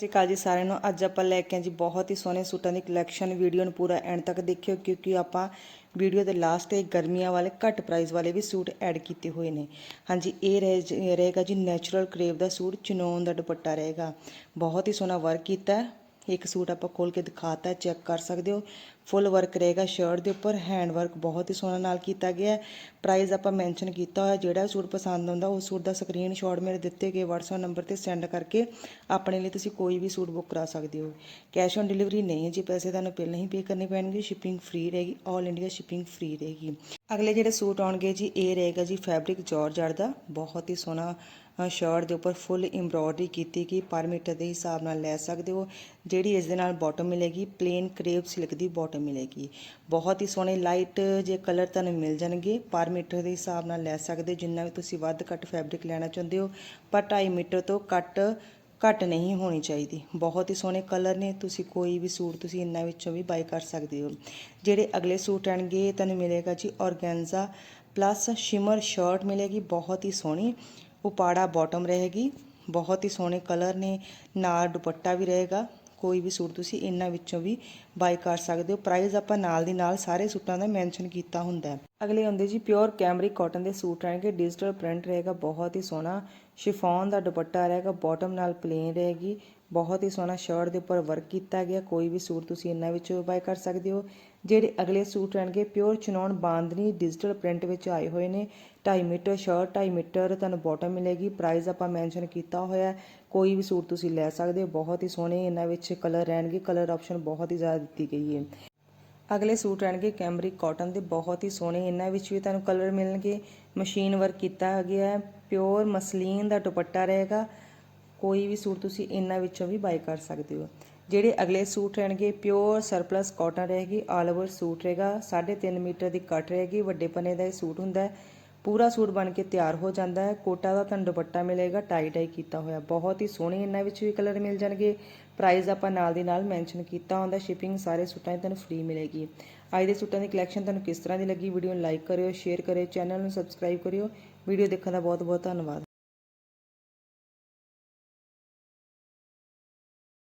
ਸਤਿ ਸ਼੍ਰੀ ਅਕਾਲ ਜੀ ਸਾਰਿਆਂ ਨੂੰ। ਅੱਜ ਆਪਾਂ ਲੈ ਕੇ ਆਏ ਜੀ ਬਹੁਤ ਹੀ ਸੋਹਣੇ ਸੂਟਾਂ ਦੀ ਕਲੈਕਸ਼ਨ ਵੀਡੀਓ ਨੂੰ ਪੂਰਾ ਐਂਡ ਤੱਕ ਦੇਖਿਓ, ਕਿਉਂਕਿ ਆਪਾਂ ਵੀਡੀਓ ਦੇ ਲਾਸਟ ਤੇ ਗਰਮੀਆਂ ਵਾਲੇ, ਘੱਟ ਪ੍ਰਾਈਸ ਵਾਲੇ ਵੀ ਸੂਟ ਐਡ ਕੀਤੇ ਹੋਏ ਨੇ। ਹਾਂਜੀ, ਇਹ ਰਹੇ ਜੀ- ਰਹੇਗਾ ਜੀ ਨੈਚੁਰਲ ਕਰੇਵ ਦਾ ਸੂਟ ਚਨੋਨ ਦਾ ਦੁਪੱਟਾ ਰਹੇਗਾ। ਬਹੁਤ ਹੀ ਸੋਹਣਾ ਵਰਕ ਕੀਤਾ ਇੱਕ ਸੂਟ ਆਪਾਂ ਖੋਲ ਕੇ ਦਿਖਾਤਾ ਚੈੱਕ ਕਰ ਸਕਦੇ ਹੋ। ਫੁੱਲ ਵਰਕ ਰਹੇਗਾ ਸ਼ਰਟ ਦੇ ਉੱਪਰ ਹੈਂਡ ਵਰਕ ਬਹੁਤ ਹੀ ਸੋਹਣਾ ਨਾਲ ਕੀਤਾ ਗਿਆ ਹੈ। ਪ੍ਰਾਈਸ ਆਪਾਂ ਮੈਂਸ਼ਨ ਕੀਤਾ ਹੋਇਆ, ਜਿਹੜਾ ਸੂਟ ਪਸੰਦ ਆਉਂਦਾ ਉਸ ਸੂਟ ਦਾ ਸਕਰੀਨਸ਼ਾਟ ਮੇਰੇ ਦਿੱਤੇ ਗਏ WhatsApp ਨੰਬਰ ਤੇ ਸੈਂਡ ਕਰਕੇ ਆਪਣੇ ਲਈ ਤੁਸੀਂ ਕੋਈ ਵੀ ਸੂਟ ਬੁੱਕ ਕਰਾ ਸਕਦੇ ਹੋ। ਕੈਸ਼ ਔਨ ਡਿਲੀਵਰੀ ਨਹੀਂ ਹੈ ਜੀ, ਪੈਸੇ ਤੁਹਾਨੂੰ ਪਹਿਲਾਂ ਹੀ ਪੇ ਕਰਨੇ ਪੈਣਗੇ ਸ਼ਿਪਿੰਗ ਫ੍ਰੀ ਰਹੇਗੀ 올 ਇੰਡੀਆ ਸ਼ਿਪਿੰਗ ਫ੍ਰੀ ਰਹੇਗੀ। ਅਗਲੇ ਜਿਹੜੇ ਸੂਟ ਆਉਣਗੇ ਜੀ, ਇਹ ਰਹੇਗਾ ਜੀ ਫੈਬਰਿਕ ਜਾਰਜਟ ਦਾ ਬਹੁਤ ਹੀ ਸੋਹਣਾ ਸ਼ਰਟ ਦੇ ਉੱਪਰ ਫੁੱਲ ਐਮਬ੍ਰੋਇਡਰੀ ਕੀਤੀ ਕਿ ਪਰ ਮੀਟਰ ਦੇ ਹਿਸਾਬ ਨਾਲ ਲੈ ਸਕਦੇ ਹੋ, ਜਿਹੜੀ ਇਸ ਦੇ ਨਾਲ ਬਾਟਮ ਮਿਲੇਗੀ ਪਲੇਨ ਕਰੇਪ ਸਿਲਕ ਦੀ ਬਾਟਮ ਮਿਲੇਗੀ ਬਹੁਤ ਹੀ ਸੋਹਣੇ ਲਾਈਟ ਜੇ ਕਲਰ ਤੁਹਾਨੂੰ ਮਿਲ ਜਾਣਗੇ, ਪਰ ਮੀਟਰ ਦੇ ਹਿਸਾਬ ਨਾਲ ਲੈ ਸਕਦੇ ਹੋ। ਜਿੰਨਾ ਵੀ ਤੁਸੀਂ ਵੱਧ ਘੱਟ ਫੈਬਰਿਕ ਲੈਣਾ ਚਾਹੁੰਦੇ ਹੋ, ਪਰ 2.5 ਮੀਟਰ ਤੋਂ ਘੱਟ ਘੱਟ ਨਹੀਂ ਹੋਣੀ ਚਾਹੀਦੀ ਬਹੁਤ ਹੀ ਸੋਹਣੇ ਕਲਰ ਨੇ, ਤੁਸੀਂ ਕੋਈ ਵੀ ਸੂਟ ਤੁਸੀਂ ਇਹਨਾਂ ਵਿੱਚੋਂ ਵੀ ਬਾਈ ਕਰ ਸਕਦੇ ਹੋ ਜਿਹੜੇ ਅਗਲੇ ਸੂਟ ਆਣਗੇ ਤੁਹਾਨੂੰ ਮਿਲੇਗਾ ਜੀ ਔਰਗੈਂਜ਼ਾ ਪਲੱਸ ਸ਼ਿਮਰ ਸ਼ਰਟ ਮਿਲੇਗੀ, ਬਹੁਤ ਹੀ ਸੋਹਣੀ। ਉਪਾੜਾ ਬਾਟਮ ਰਹੇਗੀ, ਬਹੁਤ ਹੀ ਸੋਹਣੇ ਕਲਰ ਨੇ, ਨਾਲ ਦੁਪੱਟਾ ਵੀ ਰਹੇਗਾ। ਕੋਈ ਵੀ ਸੂਟ ਤੁਸੀਂ ਇਹਨਾਂ ਵਿੱਚੋਂ ਵੀ ਬਾਈ ਕਰ ਸਕਦੇ ਹੋ। ਪ੍ਰਾਈਸ ਆਪਾਂ ਨਾਲ ਦੀ ਨਾਲ ਸਾਰੇ ਸੂਟਾਂ ਦਾ ਮੈਂਸ਼ਨ ਕੀਤਾ ਹੁੰਦਾ ਅਗਲੇ ਹੁੰਦੇ ਜੀ ਪਿਓਰ ਕੈਮਰਿਕ ਕਾਟਨ ਦੇ ਸੂਟ ਰਹਿਣਗੇ ਡਿਜੀਟਲ ਪ੍ਰਿੰਟ ਰਹੇਗਾ, ਬਹੁਤ ਹੀ ਸੋਹਣਾ। ਸ਼ਿਫੋਨ ਦਾ ਦੁਪੱਟਾ ਰਹੇਗਾ ਬਾਟਮ ਨਾਲ ਪਲੇਨ ਰਹੇਗੀ। ਬਹੁਤ ਹੀ ਸੋਹਣਾ ਸ਼ਰਟ ਦੇ ਉੱਪਰ ਵਰਕ ਕੀਤਾ ਗਿਆ। ਕੋਈ ਵੀ ਸੂਟ ਤੁਸੀਂ ਇਹਨਾਂ ਵਿੱਚੋਂ ਬਾਏ ਕਰ ਸਕਦੇ ਹੋ। ਜਿਹੜੇ ਅਗਲੇ ਸੂਟ ਰਹਿਣਗੇ ਪਿਓਰ ਚਨੌਨ ਬਾਂਦਨੀ ਡਿਜੀਟਲ ਪ੍ਰਿੰਟ ਵਿੱਚ ਆਏ ਹੋਏ ਨੇ। 2.5 ਮੀਟਰ ਸ਼ਰਟ 2.5 ਮੀਟਰ ਤੁਹਾਨੂੰ ਬਾਟਮ ਮਿਲੇਗੀ। ਪ੍ਰਾਈਸ ਆਪਾਂ ਮੈਂਸ਼ਨ ਕੀਤਾ ਹੋਇਆ ਕੋਈ ਵੀ ਸੂਟ ਤੁਸੀਂ ਲੈ ਸਕਦੇ ਹੋ। ਬਹੁਤ ਹੀ ਸੋਹਣੇ ਇਹਨਾਂ ਵਿੱਚ ਕਲਰ ਰਹਿਣਗੇ। ਕਲਰ ਆਪਸ਼ਨ ਬਹੁਤ ਹੀ ਜ਼ਿਆਦਾ ਦਿੱਤੀ ਗਈ ਹੈ। ਅਗਲੇ ਸੂਟ ਰਹਿਣਗੇ ਕੈਮਰਿਕ ਕਾਟਨ ਦੇ। ਬਹੁਤ ਹੀ ਸੋਹਣੇ ਇਹਨਾਂ ਵਿੱਚ ਵੀ ਤੁਹਾਨੂੰ ਕਲਰ ਮਿਲਣਗੇ। ਮਸ਼ੀਨ ਵਰਕ ਕੀਤਾ ਗਿਆ ਹੈ। ਪਿਓਰ ਮਸਲੀਨ ਦਾ ਦੁਪੱਟਾ ਰਹੇਗਾ। ਕੋਈ ਵੀ ਸੂਟ ਤੁਸੀਂ ਇਹਨਾਂ ਵਿੱਚੋਂ ਵੀ ਬਾਈ ਕਰ ਸਕਦੇ ਹੋ। ਜਿਹੜੇ ਅਗਲੇ ਸੂਟ ਰਹਿਣਗੇ ਪਿਓਰ ਸਰਪਲਸ ਕਾਟਨ ਰਹੇਗੀ ਆਲ ਓਵਰ ਸੂਟ ਰਹੇਗਾ 3.5 ਮੀਟਰ ਦੀ ਕੱਟ ਰਹੇਗੀ, ਵੱਡੇ ਪਨੇ ਦਾ ਇਹ ਸੂਟ ਹੁੰਦਾ ਹੈ। ਪੂਰਾ ਸੂਟ ਬਣ ਕੇ ਤਿਆਰ ਹੋ ਜਾਂਦਾ ਹੈ। ਕੋਟਾ ਦਾ ਤੁਹਾਨੂੰ ਦੁਪੱਟਾ ਮਿਲੇਗਾ ਟਾਈ ਟਾਈ ਕੀਤਾ ਹੋਇਆ। ਬਹੁਤ ਹੀ ਸੋਹਣੇ ਇਹਨਾਂ ਵਿੱਚ ਵੀ ਕਲਰ ਮਿਲ ਜਾਣਗੇ। ਪ੍ਰਾਈਸ ਆਪਾਂ ਨਾਲ ਦੀ ਨਾਲ ਮੈਂਸ਼ਨ ਕੀਤਾ ਹੁੰਦਾ ਸ਼ਿਪਿੰਗ ਸਾਰੇ ਸੂਟਾਂ ਦੀ ਤੁਹਾਨੂੰ ਫ੍ਰੀ ਮਿਲੇਗੀ। ਅੱਜ ਦੇ ਸੂਟਾਂ ਦੀ ਕਲੈਕਸ਼ਨ ਤੁਹਾਨੂੰ ਕਿਸ ਤਰ੍ਹਾਂ ਦੀ ਲੱਗੀ ਵੀਡੀਓ ਨੂੰ ਲਾਈਕ ਕਰਿਓ ਸ਼ੇਅਰ ਕਰਿਓ ਚੈਨਲ ਨੂੰ ਸਬਸਕ੍ਰਾਈਬ ਕਰਿਓ। ਵੀਡੀਓ ਦੇਖਣ ਦਾ ਬਹੁਤ ਬਹੁਤ ਧੰਨਵਾਦ।